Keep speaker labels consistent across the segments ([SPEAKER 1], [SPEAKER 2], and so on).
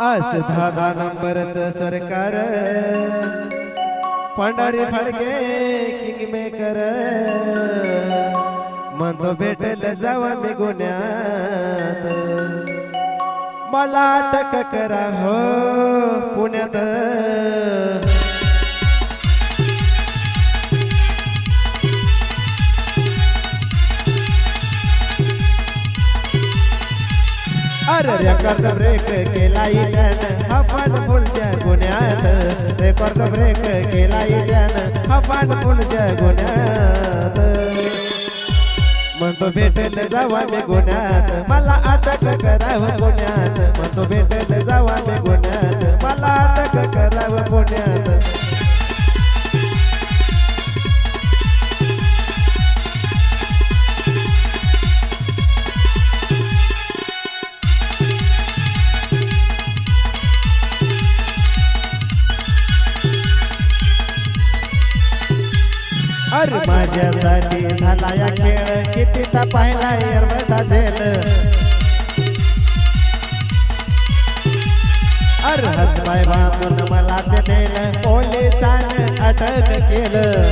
[SPEAKER 1] अस धादा नंबरच सरकार. Pandhari Phadke king maker. म्हणतो भेटेल जावा मी गुन्ह्यात मला अटक करा हो पुण्यात. अरे रेकॉर्ड ब्रेक केला त्यानं. हपाट फुलच्या गुन्ह्यात रेकॉर्ड ब्रेक केला त्यानं. हपाट फुलच्या गुन्ह्यात म्हणतो भेटेल जावा मी गुन्ह्यात मला अटक करावं गुन्ह्यात म्हणतो भेटेल जावा मी गुन्ह्यात अरे माझ्यासाठी झाला या खेळ. कितीचा पाहिला एरवटा झेल. अर हसबाय बांधून मला ते नेलं पोलिसानं अटक केलं.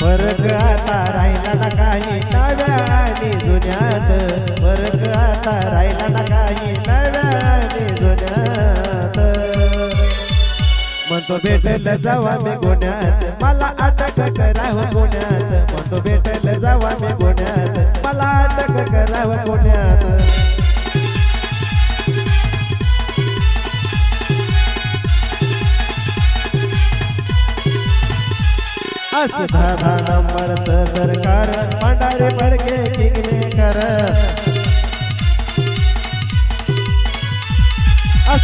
[SPEAKER 1] फरक आता राहिला ना काही नव्या आणि जुन्यात म्हणतो भेटल जावा मी गोण्यात. मला अटक करावं गोण्यात. म्हणतो भेटल जावा मी गोण्यात. मला अटक करावं गोण्यात. अस दहा दहा नंबरच सरकार भंडारे पडके किंगमेकर. असं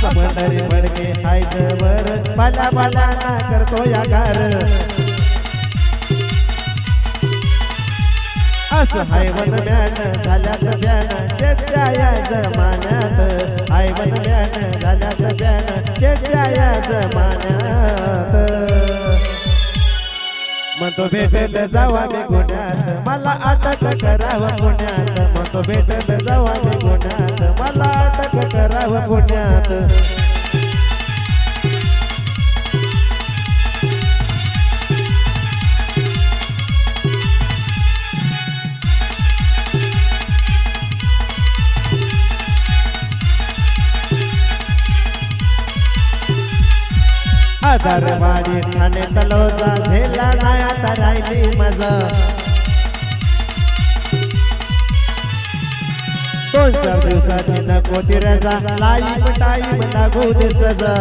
[SPEAKER 1] समंदरी भडके खायचं वर पाला ना करतो या गार असं हाय वन मॅन झाल्यात बॅन शेटच्या या जमान्यात हाय वन मॅन झाल्यात बॅन शेटच्या या जमान्यात तुम्ही भेटेल जावा मी गुन्ह्यात मला अटक करावं पुण्यात. म्हणतो भेटेल जावा मी गुन्ह्यात मला अटक करावं पुण्यात. दरबारी ठाणे तलोजा झेला नाही आता राहिली मजा. दोन चार दिवसाची नको ती रजा लाईम टाईम लागू दे सजा.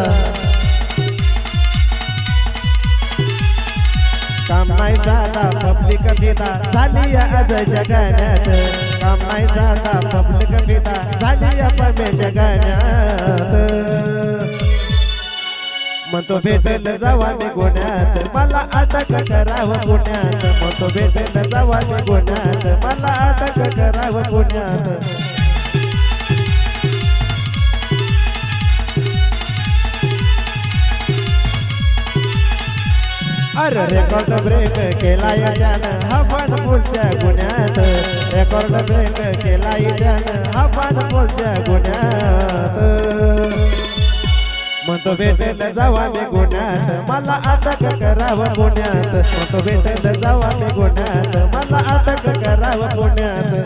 [SPEAKER 1] काम नाही साधा पब्लिक फिदा झाली आज जगाण्यात काम नाही साधा पब्लिक फिदा झाली आपण पमे जगाण्यात म्हणतो भेटेल जावा मी गुन्ह्यात मला अटक करावं पुण्यात. म्हणतो भेटेल जावा मी गुन्ह्यात मला अटक करावं पुण्यात. अरे रेकॉर्ड ब्रेक केला या त्यानं हा पण पुढच्या गुन्ह्यात. रेकॉर्ड ब्रेक केला या त्यानं हा पण पुढच्या गुन्ह्यात. तो भेटेल जावा मी गुण्यात. मला अटक करावं पुण्यात. तो भेटेल जावा मी गुण्यात. मला अटक करावं पुण्यात.